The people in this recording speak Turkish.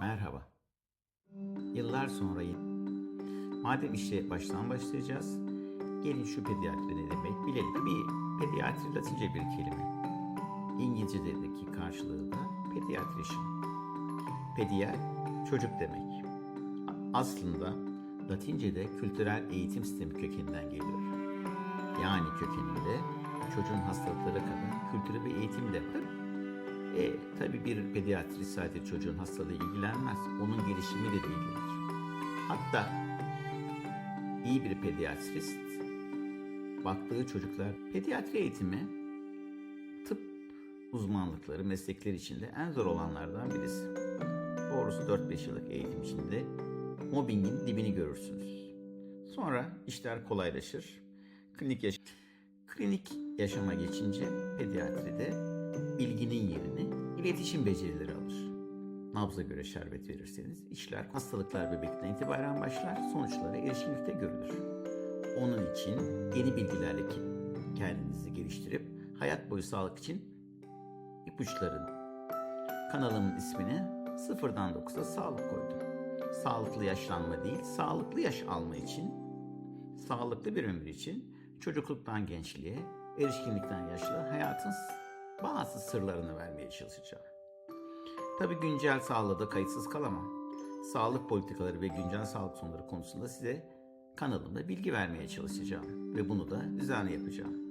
Merhaba. Yıllar sonra madem işe baştan başlayacağız, gelin şu pediatri ne demek bilelim. Bir pediatri Latince bir kelime. İngilizce'deki karşılığı da pediatrician. Pedier, çocuk demek. Aslında Latince'de kültürel eğitim sistemi kökeninden geliyor. Yani kökeninde çocuğun hastalıklara kadın kültürü ve eğitim de. E tabi bir pediatri sadece çocuğun hastalığı ilgilenmez. Onun gelişimiyle de ilgilenir. Hatta iyi bir pediatrist baktığı çocuklar pediatri eğitimi tıp uzmanlıkları, meslekler içinde en zor olanlardan birisi. Doğrusu 4-5 yıllık eğitim içinde mobbingin dibini görürsünüz. Sonra işler kolaylaşır. Klinik yaş Klinik yaşama geçince pediatride bilginin yerini iletişim becerileri alır. Nabza göre şerbet verirseniz işler hastalıklar bebekten itibaren başlar, sonuçları erişimlikte görülür. Onun için yeni bilgilerle kendinizi geliştirip hayat boyu sağlık için ipuçlarını. Kanalımın ismini sıfırdan 9'a sağlık koydum. Sağlıklı yaşlanma değil, sağlıklı yaş alma için, sağlıklı bir ömür için çocukluktan gençliğe, erişkinlikten yaşlığa hayatın bazı sırlarını vermeye çalışacağım. Tabii güncel sağlığa da kayıtsız kalamam. Sağlık politikaları ve güncel sağlık sorunları konusunda size kanalımda bilgi vermeye çalışacağım ve bunu da düzenli yapacağım.